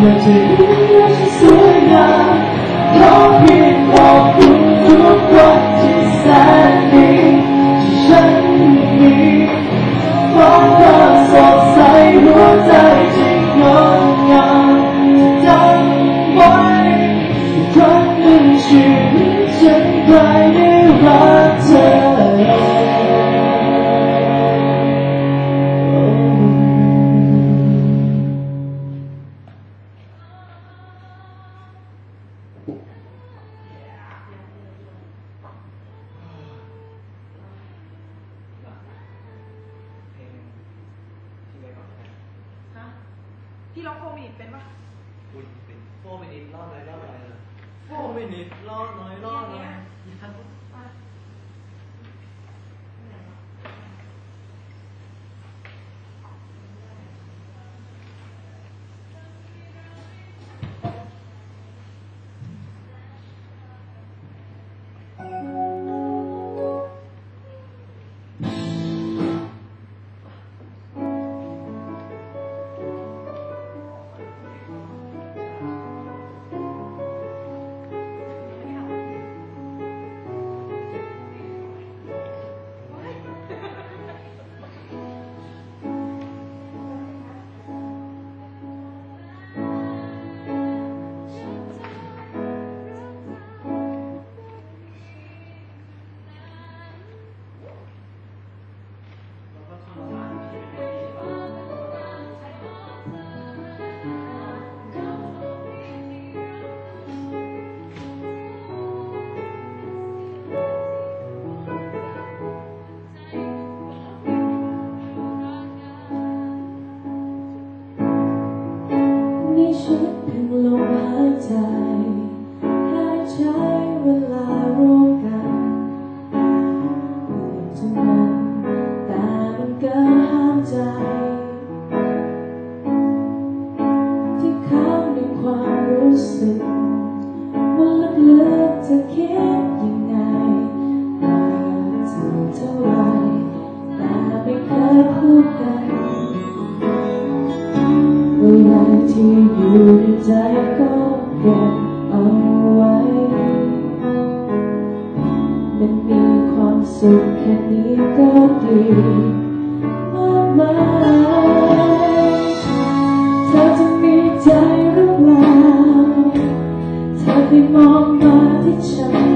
อยากจะเห็นว่าฉันสวยงามขอเพียง พี่ร้องโฟมินิตเป็นปะคุณเป็นโฟมินิตรอดหน่อยรอดหน่อยเลยโฟมินิตรอดหน่อยรอดหน่อย ที่อยู่ในใจก็เก็บเอาไว้ มันมีความสุขแค่นี้ก็ดีมากมายเธอจะมีใจหรือเปล่า เธอได้มองมาที่ฉัน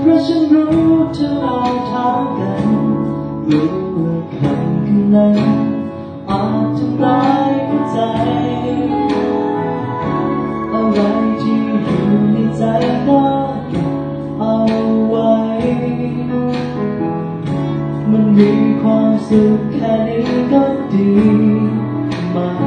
เพราะฉันรู้เธอลองถากันรู้ว่าคำคืนนั้นอาจทำร้ายหัวใจ อะไรที่อยู่ในใจก็เก็บเอาไว้ มันมีความสุขแค่นี้ก็ดีมาก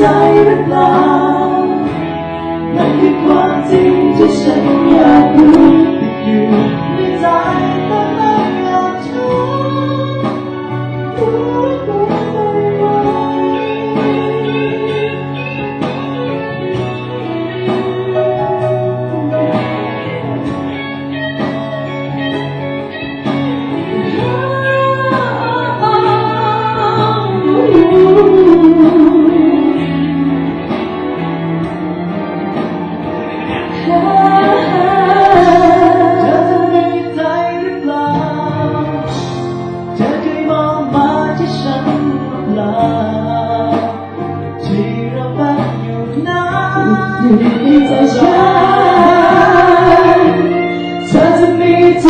ใจหรือเปล่านั่นคือความจริงที่ฉันอยากรู้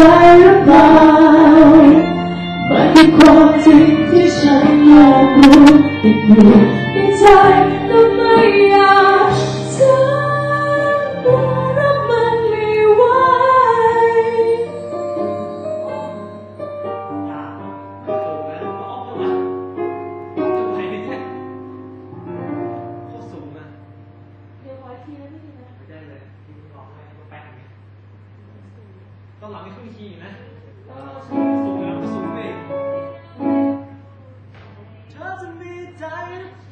ได้รือเปล่ามันความจริงที่ฉันอยากรู้ติดอยู่ในใจ done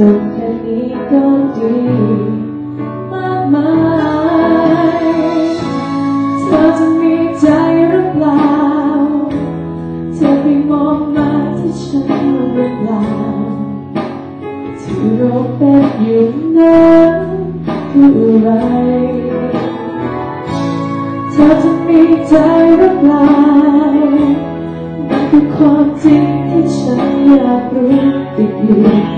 สุขแค่นี้ก็ดีมากมายเธอจะมีใจรืเปล่า เธอไปมองมาที่ฉันรืเปล่าที่เราเป็นอยู่นั้นคืออะไร เธอจะมีใจรืเปล่ามันคือความจริงที่ฉันอยากรู้ติดอยู่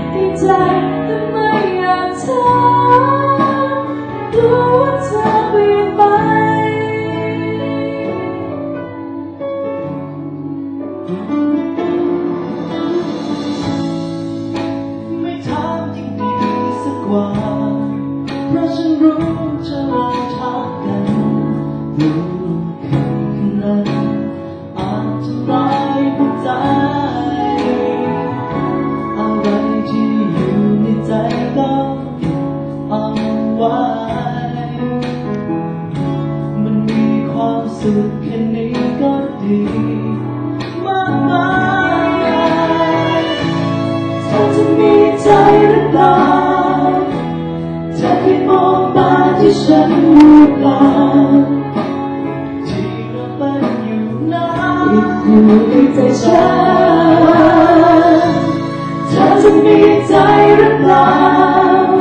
จะให้มองตาที่ฉันหรือล่าที่เราเป็นอยู่นั้นอยู่ที่ใจฉันเธอจะมีใจหรือเปล่า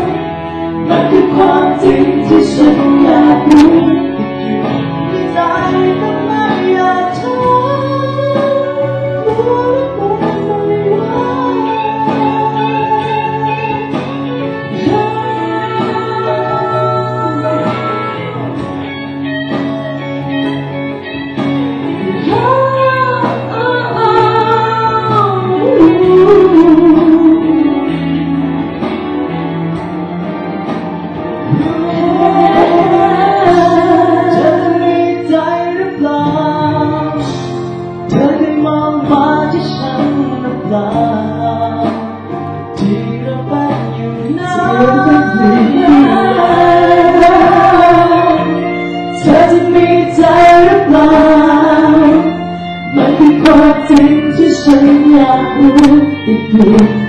อิ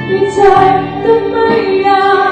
你在等ที